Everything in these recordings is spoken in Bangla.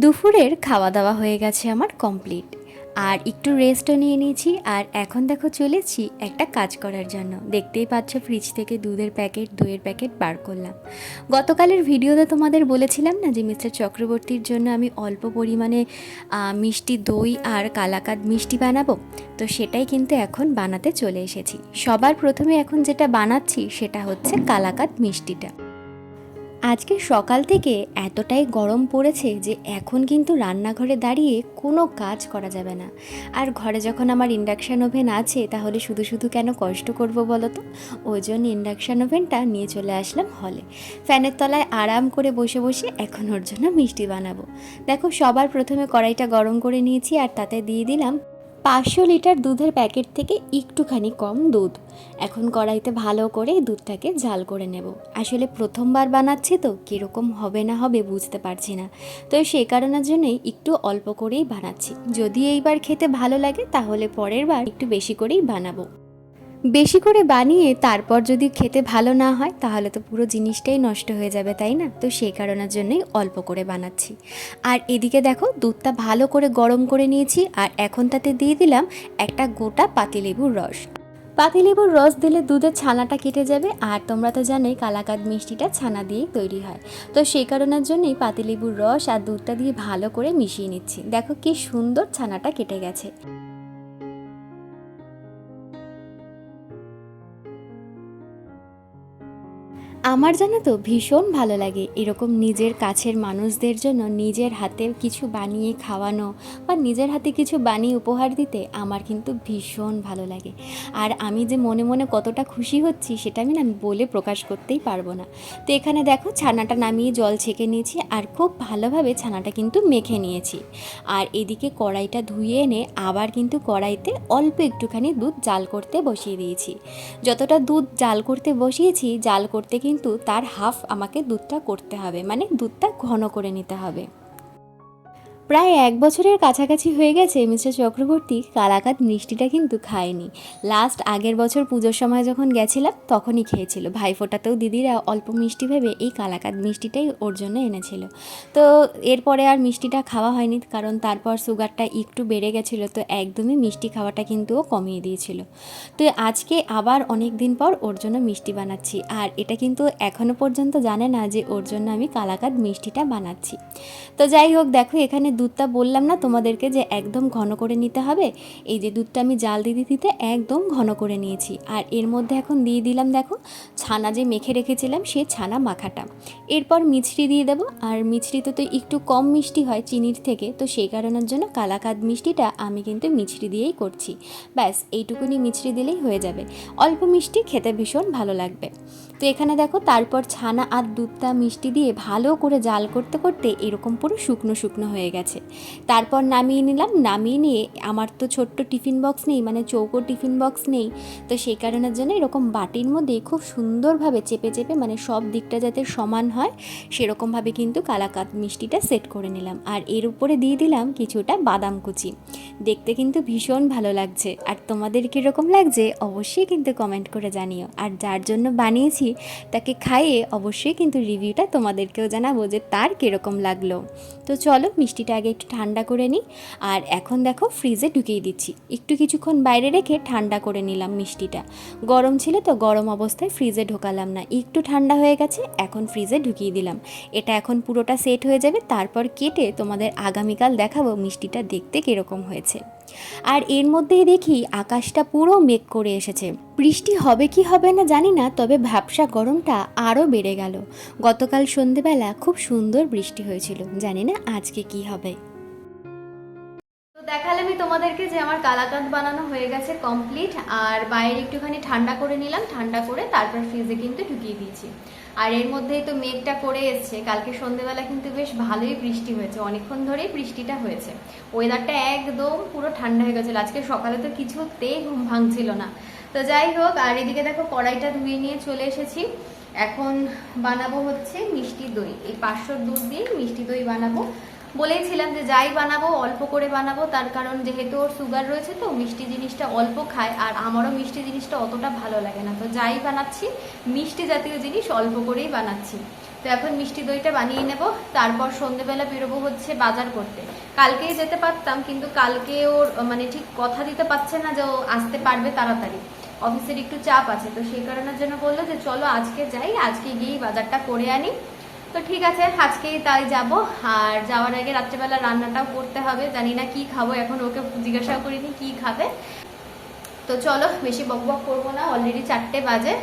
দুপুরের খাওয়া দাওয়া হয়ে গেছে আমার কমপ্লিট আর একটু রেস্টও নিয়ে নিয়েছি, আর এখন দেখো চলেছি একটা কাজ করার জন্য। দেখতেই পাচ্ছ ফ্রিজ থেকে দুধের প্যাকেট দইয়ের প্যাকেট বার করলাম। গতকালের ভিডিওতে তোমাদের বলেছিলাম না যে মিস্টার চক্রবর্তীর জন্য আমি অল্প পরিমাণে মিষ্টি দই আর কালাকাদ মিষ্টি বানাবো? তো সেটাই কিন্তু এখন বানাতে চলে এসেছি। সবার প্রথমে এখন যেটা বানাচ্ছি সেটা হচ্ছে কালাকাদ মিষ্টিটা। আজকে সকাল থেকে এতটাই গরম পড়েছে যে এখন কিন্তু রান্নাঘরে দাঁড়িয়ে কোনো কাজ করা যাবে না। আর ঘরে যখন আমার ইন্ডাকশান ওভেন আছে, তাহলে শুধু শুধু কেন কষ্ট করব বলো তো ওই জন্য ইন্ডাকশান ওভেনটা নিয়ে চলে আসলাম হলে ফ্যানের তলায় আরাম করে বসে বসে এখন ওর জন্য মিষ্টি বানাবো। দেখো, সবার প্রথমে কড়াইটা গরম করে নিয়েছি আর তাতে দিয়ে দিলাম পাঁচশো লিটার দুধের প্যাকেট থেকে একটুখানি কম দুধ। এখন কড়াইতে ভালো করে দুধটাকে জাল করে নেব। আসলে প্রথমবার বানাচ্ছি তো, কীরকম হবে না হবে বুঝতে পারছি না। তো সেই কারণের জন্যই একটু অল্প করেই বানাচ্ছি। যদি এইবার খেতে ভালো লাগে, তাহলে পরের বার একটু বেশি করেই বানাবো। বেশি করে বানিয়ে তারপর যদি খেতে ভালো না হয়, তাহলে তো পুরো জিনিসটাই নষ্ট হয়ে যাবে, তাই না? তো সেই কারণের জন্যই অল্প করে বানাচ্ছি। আর এদিকে দেখো, দুধটা ভালো করে গরম করে নিয়েছি, আর এখন তাতে দিয়ে দিলাম একটা গোটা পাতিলেবুর রস। পাতিলেবুর রস দিলে দুধের ছানাটা কেটে যাবে, আর তোমরা তো জানোই কালাকাদ মিষ্টিটা ছানা দিয়েই তৈরি হয়। তো সেই কারণের জন্যই পাতিলেবুর রস আর দুধটা দিয়ে ভালো করে মিশিয়ে নিচ্ছি। দেখো কি সুন্দর ছানাটা কেটে গেছে। আমার জানো তো ভীষণ ভালো লাগে এরকম নিজের কাছের মানুষদের জন্য নিজের হাতে কিছু বানিয়ে খাওয়ানো বা নিজের হাতে কিছু বানিয়ে উপহার দিতে আমার কিন্তু ভীষণ ভালো লাগে। আর আমি যে মনে মনে কতটা খুশি হচ্ছি সেটা আমি না বলে প্রকাশ করতেই পারব না। তো এখানে দেখো ছানাটা নামিয়ে জল ছেঁকে নিয়েছি আর খুব ভালোভাবে ছানাটা কিন্তু মেখে নিয়েছি। আর এদিকে কড়াইটা ধুয়ে এনে আবার কিন্তু কড়াইতে অল্প একটুখানি দুধ জাল করতে বসিয়ে দিয়েছি। যতটা দুধ জাল করতে বসিয়েছি জাল করতে কিন্তু তার হাফ আমাকে দুধটা করতে হবে মানে দুধটা ঘন করে নিতে হবে। প্রায় এক বছরের কাছাকাছি হয়ে গেছে মিস্টার চক্রবর্তী। কালাকাত মিষ্টিটা কিন্তু খায়নি। লাস্ট আগের বছর পুজোর সময় যখন গেছিলাম, তখনই খেয়েছিল। ভাইফোঁটাতেও দিদিরা অল্প মিষ্টি ভেবে এই কালাকাত মিষ্টিটাই ওর জন্য এনেছিল। তো এরপরে আর মিষ্টিটা খাওয়া হয়নি, কারণ তারপর সুগারটা একটু বেড়ে গেছিল, তো একদমই মিষ্টি খাওয়াটা কিন্তু ও কমিয়ে দিয়েছিল। তো আজকে আবার অনেক দিন পর ওর জন্য মিষ্টি বানাচ্ছি, আর এটা কিন্তু এখনও পর্যন্ত জানে না যে ওর জন্য আমি কালাকাদ মিষ্টিটা বানাচ্ছি। তো যাই হোক, দেখো এখানে দুধটা বললাম না, তোমাদেরকে যে একদম ঘন করে নিতে হবে, এই যে দুধটা আমি জাল দিতে দিতে একদম ঘন করে নিয়েছি। আর এর মধ্যে এখন দিয়ে দিলাম দেখো, ছানা যে মেখে রেখেছিলাম সে ছানা মাখাটা। এরপর মিছরি দিয়ে দেবো, আর মিছরিতে তো একটু কম মিষ্টি হয় চিনির থেকে, তো সেই কারণের জন্য কালাকাদ মিষ্টিটা আমি কিন্তু মিছরি দিয়েই করছি। ব্যাস, এইটুকুনি মিছরি দিলেই হয়ে যাবে। অল্প মিষ্টি খেতে ভীষণ ভালো লাগবে। তো এখানে দেখো, তারপর ছানা আর দুধটা মিষ্টি দিয়ে ভালো করে জাল করতে করতে এরকম পুরো শুকনো শুকনো হয়ে গেছে। তারপর নামিয়ে নিলাম। নামিয়ে নিয়ে আমার তো ছোট্ট টিফিন বক্স নেই মানে চৌকো টিফিন বক্স নেই। তো সেই কারণের জন্য এরকম বাটির মধ্যে খুব সুন্দরভাবে চেপে চেপে মানে সব দিকটা যাতে সমান হয়, সেরকমভাবে কিন্তু কালাকাত মিষ্টিটা সেট করে নিলাম। আর এর উপরে দিয়ে দিলাম কিছুটা বাদাম কুচি। দেখতে কিন্তু ভীষণ ভালো লাগছে। আর তোমাদের কীরকম লাগছে অবশ্যই কিন্তু কমেন্ট করে জানিও। আর যার জন্য বানিয়েছি, তাকে খাইয়ে অবশ্যই কিন্তু রিভিউটা তোমাদেরকেও জানাব যে তার কীরকম লাগল। তো চলো মিষ্টিটা আগে একটু ঠান্ডা করে নিই। আর এখন দেখো ফ্রিজে ঢুকিয়ে দিচ্ছি। একটু কিছুক্ষণ বাইরে রেখে ঠান্ডা করে নিলাম মিষ্টিটা। গরম ছিল তো গরম অবস্থায় ফ্রিজে ঢোকালাম না। একটু ঠান্ডা হয়ে গেছে, এখন ফ্রিজে ঢুকিয়ে দিলাম। এটা এখন পুরোটা সেট হয়ে যাবে। তারপর কেটে তোমাদের আগামীকাল দেখাবো মিষ্টিটা দেখতে কীরকম হয়েছে। আর এর মধ্যেই দেখি আকাশটা পুরো মেঘ করে এসেছে। বৃষ্টি হবে কি হবে না জানি না, তবে ভাবসা গরমটা আরও বেড়ে গেল। গতকাল সন্ধেবেলা খুব সুন্দর বৃষ্টি হয়েছিল। জানি না আজকে কি হবে। তোমাদেরকে যে আমার কালাকাঁদ বানানো হয়ে গেছে কমপ্লিট আর বাইরে একটুখানি ঠান্ডা করে নিলাম, ঠান্ডা করে তারপর ফ্রিজে কিন্তু ঢুকিয়ে দিয়েছি। আর এর মধ্যেই তো মেঘটা করে এসছে, কালকে সন্ধেবেলা কিন্তু বেশ ভালোই বৃষ্টি হয়েছে, অনেকক্ষণ ধরেই বৃষ্টিটা হয়েছে। ওয়েদারটা একদম পুরো ঠান্ডা হয়ে গেছিল, আজকে সকালে তো কিছুতেই ঘুম ভাঙছিল না। তো যাই হোক, আর এদিকে দেখো কড়াইটা ধুয়ে নিয়ে চলে এসেছি। এখন বানাবো হচ্ছে মিষ্টি দই, এই পাঁচশোর দুধ দিয়ে মিষ্টি দই বানাবো। বলেইছিলাম যে যাই বানাবো, অল্প করে বানাবো, তার কারণ যেহেতু ওর সুগার রয়েছে তো মিষ্টি জিনিসটা অল্প খায়, আর আমারও মিষ্টি জিনিসটা অতটা ভালো লাগে না। তো যাই বানাচ্ছি, মিষ্টি জাতীয় জিনিস অল্প করেই বানাচ্ছি। তো এখন মিষ্টি দইটা বানিয়ে নেব, তারপর সন্ধেবেলা বেরোবো হচ্ছে বাজার করতে। কালকেই যেতে পারতাম, কিন্তু কালকে ওর মানে ঠিক কথা দিতে পারছে না যে ও আসতে পারবে তাড়াতাড়ি। অফিসের একটু চাপ আছে, তো সেই কারণের জন্য বলল যে চলো আজকে যাই, আজকে গিয়েই বাজারটা করে আনি। তো ঠিক আছে, আজকেই তাই যাব। আর যাওয়ার আগে রাত্রেবেলা রান্নাটাও করতে হবে। জানি না কি খাব, এখন ওকে জিজ্ঞাসা করিনি কি খাবে। তো চলো, বেশি বক বক করব না অলরেডি চারটে বাজে।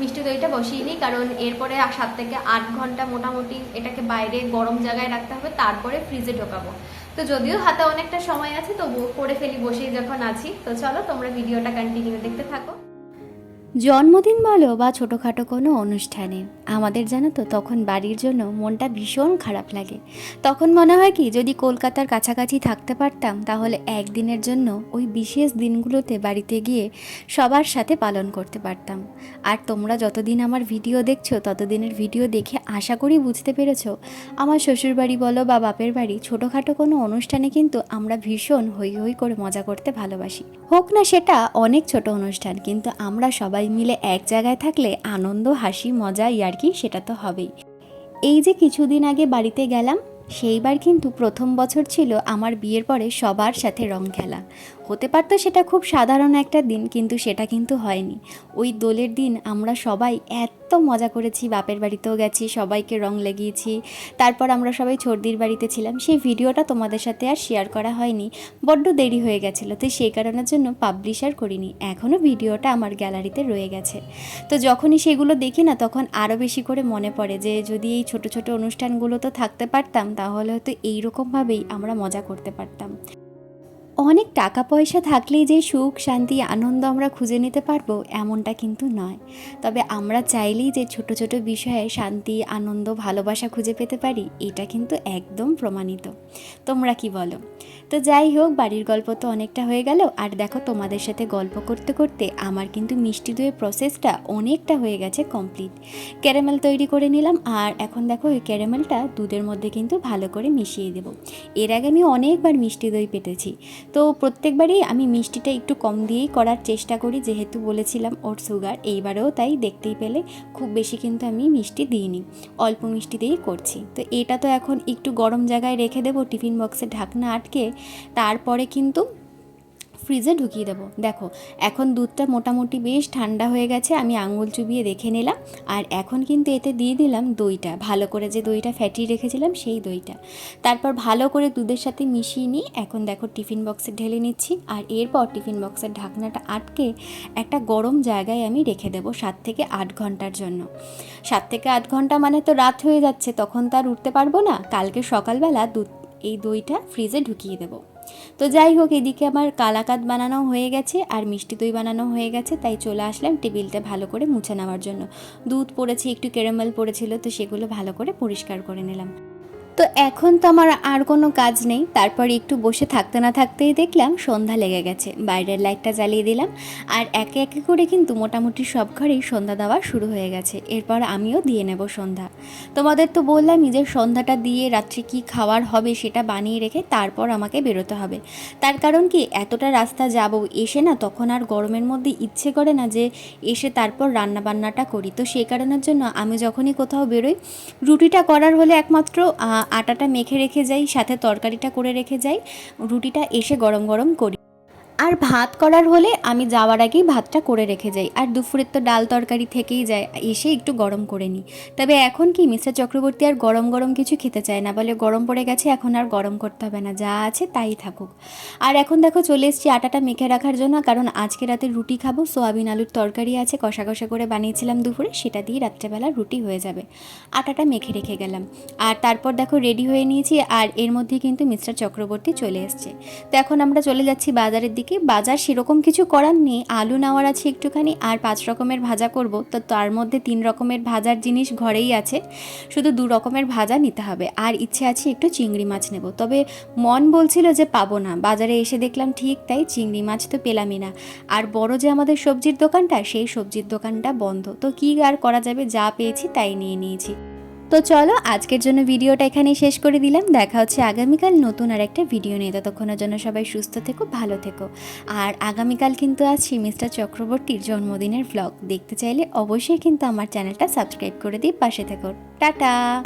মিষ্টি দইটা বসিয়ে নিই কারণ এরপরে সাত থেকে আট ঘণ্টা মোটামুটি এটাকে বাইরে গরম জায়গায় রাখতে হবে, তারপরে ফ্রিজে ঢোকাবো। তো যদিও হাতে অনেকটা সময় আছে, তবুও করে ফেলি, বসেই যখন আছি। তো চলো, তোমরা ভিডিওটা কন্টিনিউ দেখতে থাকো। জন্মদিন বলো বা ছোটোখাটো কোনো অনুষ্ঠানে, আমাদের জানো তো তখন বাড়ির জন্য মনটা ভীষণ খারাপ লাগে। তখন মনে হয় কি, যদি কলকাতার কাছাকাছি থাকতে পারতাম, তাহলে একদিনের জন্য ওই বিশেষ দিনগুলোতে বাড়িতে গিয়ে সবার সাথে পালন করতে পারতাম। আর তোমরা যতদিন আমার ভিডিও দেখছ, ততদিনের ভিডিও দেখে আশা করি বুঝতে পেরেছ, আমার শ্বশুরবাড়ি বলো বা বাপের বাড়ি, ছোটোখাটো কোনো অনুষ্ঠানে কিন্তু আমরা ভীষণ হই হই করে মজা করতে ভালোবাসি। হোক না সেটা অনেক ছোট অনুষ্ঠান, কিন্তু আমরা সবাই মিলে এক জায়গায় থাকলে আনন্দ, হাসি, মজা, ইয়ার্কি, সেটা তো হবেই। এই যে কিছুদিন আগে বাড়িতে গেলাম সেইবার কিন্তু প্রথম বছর ছিল আমার বিয়ের পরে সবার সাথে রং খেলা। হতে পারতো সেটা খুব সাধারণ একটা দিন, কিন্তু সেটা কিন্তু হয়নি। ওই দোলের দিন আমরা সবাই এত মজা করেছি, বাপের বাড়িতেও গেছি, সবাইকে রং লাগিয়েছি, তারপর আমরা সবাই ছর্দির বাড়িতে ছিলাম। সেই ভিডিওটা তোমাদের সাথে আর শেয়ার করা হয়নি, বড্ড দেরি হয়ে গেছিল, তো সেই কারণের জন্য পাবলিশ আর করিনি। এখনও ভিডিওটা আমার গ্যালারিতে রয়ে গেছে। তো যখনই সেগুলো দেখি না, তখন আরও বেশি করে মনে পড়ে যে যদি এই ছোট ছোট অনুষ্ঠানগুলো তো থাকতে পারতাম তাহলে হয়তো এইরকমভাবেই আমরা মজা করতে পারতাম। অনেক টাকা পয়সা থাকলেই যে সুখ, শান্তি, আনন্দ আমরা খুঁজে নিতে পারব, এমনটা কিন্তু নয়। তবে আমরা চাইলেই যে ছোট ছোট বিষয়ে শান্তি, আনন্দ, ভালোবাসা খুঁজে পেতে পারি, এটা কিন্তু একদম প্রমাণিত। তোমরা কি বলো? তো যাই হোক, বাড়ির গল্প তো অনেকটা হয়ে গেল, আর দেখো তোমাদের সাথে গল্প করতে করতে আমার কিন্তু মিষ্টি দইয়ের প্রসেসটা অনেকটা হয়ে গেছে কমপ্লিট ক্যারামেল তৈরি করে নিলাম, আর এখন দেখো ওই ক্যারামেলটা দুধের মধ্যে কিন্তু ভালো করে মিশিয়ে দেবো। এর আগে আমি অনেকবার মিষ্টি দই পেতেছি তো প্রত্যেকবারই আমি মিষ্টিটা একটু কম দিয়েই করার চেষ্টা করি, যেহেতু বলেছিলাম ওর সুগার এইবারেও তাই দেখতেই পেলে, খুব বেশি কিন্তু আমি মিষ্টি দিইনি, অল্প মিষ্টি দিয়েই করছি। তো এটা তো এখন একটু গরম জায়গায় রেখে দেবো, টিফিন বক্সে ঢাকনা আটকে, তারপরে কিন্তু ফ্রিজে ঢুকিয়ে দেবো। দেখো, এখন দুধটা মোটামুটি বেশ ঠান্ডা হয়ে গেছে, আমি আঙুল চুবিয়ে দেখে নিলাম। আর এখন কিন্তু এতে দিয়ে দিলাম দইটা। ভালো করে যে দইটা ফ্যাটিয়ে রেখেছিলাম, সেই দইটা। তারপর ভালো করে দুধের সাথে মিশিয়ে নিই এখন দেখো টিফিন বক্সে ঢেলে নিচ্ছি। আর এরপর টিফিন বক্সের ঢাকনাটা আটকে একটা গরম জায়গায় আমি রেখে দেবো সাত থেকে আট ঘণ্টার জন্য। সাত থেকে আট ঘণ্টা মানে তো রাত হয়ে যাচ্ছে, তখন তো আর উঠতে পারব না। কালকে সকালবেলা দুধ, এই দইটা ফ্রিজে ঢুকিয়ে দেবো। তো যাই হোক, এদিকে আমার কালাকাত বানানো হয়ে গেছে আর মিষ্টি দই বানানো হয়ে গেছে, তাই চলে আসলাম টেবিলটা ভালো করে মুছে নেওয়ার জন্য। দুধ পড়েছে, একটু ক্যারামেল পড়েছিল, তো সেগুলো ভালো করে পরিষ্কার করে নিলাম। তো এখন তো আমার আর কোনো কাজ নেই। তারপর একটু বসে থাকতে না থাকতেই দেখলাম সন্ধ্যা লেগে গেছে। বাইরের লাইটটা জ্বালিয়ে দিলাম। আর একে একে করে কিন্তু মোটামুটি সব ঘরেই সন্ধ্যা দেওয়া শুরু হয়ে গেছে। এরপর আমিও দিয়ে নেব সন্ধ্যা। তোমাদের তো বললাম যে সন্ধ্যাটা দিয়ে রাত্রে কি খাওয়ার হবে সেটা বানিয়ে রেখে তারপর আমাকে বেরোতে হবে। তার কারণ কি, এতটা রাস্তা যাব এসে না তখন আর গরমের মধ্যে ইচ্ছে করে না যে এসে তারপর রান্না বান্নাটা করি। তো সেই কারণের জন্য আমি যখনই কোথাও বেরোই, রুটিটা করার হলে একমাত্র আটাটা মেখে রেখে যাই সাথে তরকারিটা করে রেখে যাই রুটিটা এসে গরম গরম করি। আর ভাত করার হলে আমি যাওয়ার আগেই ভাতটা করে রেখে যাই। আর দুপুরের তো ডাল তরকারি থেকেই যায়, এসে একটু গরম করে নিই। তবে এখন কি, মিস্টার চক্রবর্তী আর গরম গরম কিছু খেতে চায় না? বলে গরম পড়ে গেছে, এখন আর গরম করতে হবে না, যা আছে তাই থাকুক। আর এখন দেখো, চলে এসেছি আটাটা মেখে রাখার জন্য, কারণ আজকে রাতে রুটি খাব। সোয়াবিন আলুর তরকারি আছে, কষা কষা করে বানিয়েছিলাম দুপুরে, সেটা দিয়ে রাত্রেবেলা রুটি হয়ে যাবে। আটাটা মেখে রেখে গেলাম। আর তারপর দেখো, রেডি হয়ে নিয়েছি, আর এর মধ্যে কিন্তু মিস্টার চক্রবর্তী চলে এসছে। তো এখন আমরা চলে যাচ্ছি বাজারের দিকে। বাজার সেরকম কিছু করার নেই। আলু, নেওয়ার আছে একটুখানি আর পাঁচ রকমের ভাজা করব। তো তার মধ্যে তিন রকমের ভাজার জিনিস ঘরেই আছে। শুধু দু রকমের ভাজা নিতে হবে। আর ইচ্ছে আছে একটু চিংড়ি মাছ নেব। তবে মন বলছিল যে পাবো না। বাজারে এসে দেখলাম ঠিক তাই চিংড়ি মাছ তো পেলামই না। আর বড় যে আমাদের সবজির দোকানটা, সেই সবজির দোকানটা বন্ধ। তো কী আর করা যাবে? যা পেয়েছি তাই নিয়ে নিয়েছি। তো চলো, আজকের জন্য ভিডিওটা এখানেই শেষ করে দিলাম। দেখা হচ্ছে আগামীকাল নতুন আর একটা ভিডিও নিয়ে। ততক্ষণের জন্য সবাই সুস্থ থেকো, ভালো থেকো। আর আগামীকাল কিন্তু আছি মিস্টার চক্রবর্তীর জন্মদিনের ব্লগ দেখতে চাইলে অবশ্যই কিন্তু আমার চ্যানেলটা সাবস্ক্রাইব করে দিই পাশে থেকো। টাটা!